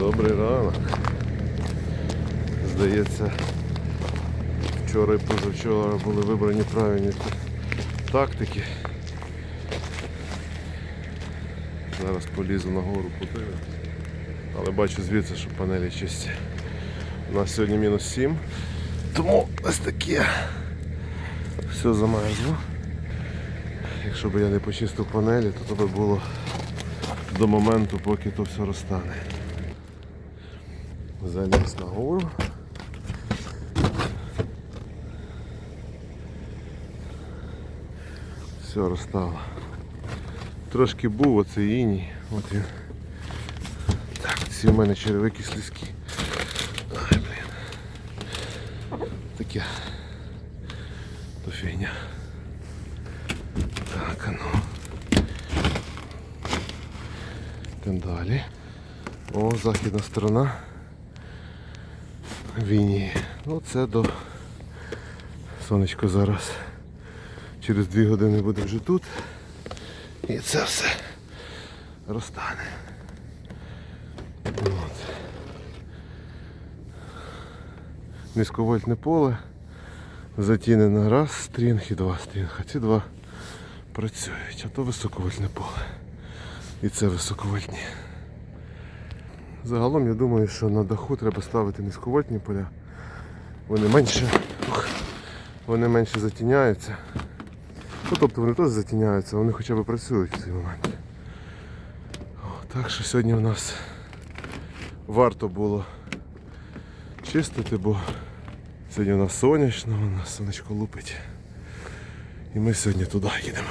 Добрий ранок. Здається, вчора і позавчора були вибрані правильні тактики. Зараз полізу на гору. Але бачу звідси, що панелі чисті. У нас сьогодні мінус 7. Тому ось таке. Все замерзло. Якщо б я не почистив панелі, то то було до моменту, поки то все розтане. Заліз на гору. Все розстало. Трошки був оцей іній. От він. Так, ці в мене черевики слизькі. Ай, блін. Таке. То фігня. Так, а ну. Йдемо далі. О, західна сторона. Вінії. Ну це до сонечко зараз. Через дві години буде вже тут. І це все розтане. От. Низьковольтне поле. Затінено раз стрінг і два стрінг. А ці два працюють, а то високовольтне поле. І це високовольтні. Загалом я думаю, що на даху треба ставити низьковольтні поля. Вони менше, вони менше затіняються. Ну, тобто вони теж затіняються, вони хоча б працюють в цей момент. О, так що сьогодні у нас варто було чистити, бо сьогодні у нас сонячно, у нас сонечко лупить. І ми сьогодні туди їдемо.